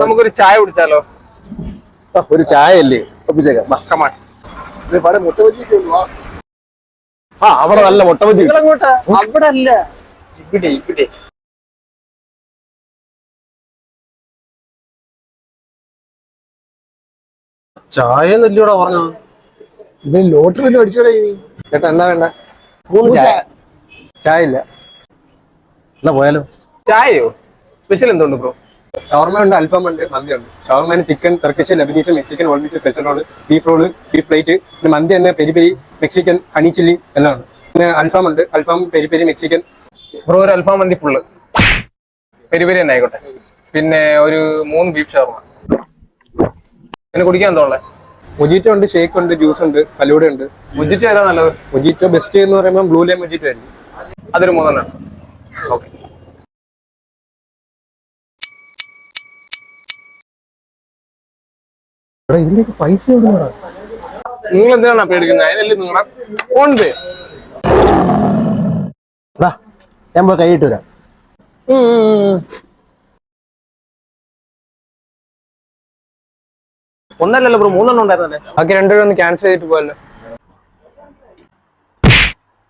നമുക്കൊരു ചായ കുടിച്ചാലോ? ഒരു ചായ അല്ലേ ഒപ്പിച്ചേക്കാം ആ അവിടെ നല്ല മുട്ട ബജി അവിടെ അല്ല ഇവിടെ ഇവിടെ. ചായ നെല്ലിയോടെ പറഞ്ഞു ഇത് ലോട്ടറി അടിച്ചോടെ ചേട്ടാ എന്താ വേണ്ട? മൂന്ന് ചായ. ചായ. ഇല്ല. എന്നാ പോയാലോ. ചായയോ? സ്പെഷ്യൽ എന്തുണ്ട് ബ്രോ? ഷവർമ ഉണ്ട് അൽഫാം ഉണ്ട് മന്തി ഉണ്ട് ഷവർമന് chicken Turkish Lebanese Mexican ഓൾമീസ് special roll beef roll beef plate പിന്നെ മന്തി തന്നെ peri peri Mexican honey chilli എല്ലാം ഉണ്ട് പിന്നെ അൽഫാം ഉണ്ട് അൽഫാം പെരി പെരി മെക്സിക്കൻ ബ്രോ ഒരു അൽഫാം മന്തി ഫുള്ള് പെരി പെരി തന്നെ ആയിക്കോട്ടെ. പിന്നെ ഒരു മൂന്ന് ബീഫ് ഷവർമ പിന്നെ കുടിക്കാൻ എന്താ ഉള്ളത് മൊജീറ്റോ ഉണ്ട് ഷേക്ക് ഉണ്ട് ജ്യൂസ് ഉണ്ട് ഫലൂഡ ഉണ്ട്. മുജിറ്റോ ഏതാ നല്ലത്? മുജിറ്റോ ബെസ്റ്റ് എന്ന് പറയുമ്പോൾ ബ്ലൂ ലൈ മുജിറ്റോ ആയിരിക്കും. അതൊരു മൂന്നെണ്ണം. ഓക്കെ. ഇതിന്റെയൊക്കെ പൈസ എവിടെയാണ് നിങ്ങൾ എന്തിനാണ് പേടിക്കുന്നത് അതിനല്ലേ നിങ്ങളെ ഫോൺ പേ ഞാൻ പോയി കൈയിട്ട് വരാം. ഒന്നല്ലല്ലോ ബ്രോ മൂന്നെണ്ണം ഉണ്ടായിരുന്നല്ലേ? ബാക്കി രണ്ടുപേരും ഒന്ന് ക്യാൻസൽ ചെയ്തിട്ട് പോയല്ലോ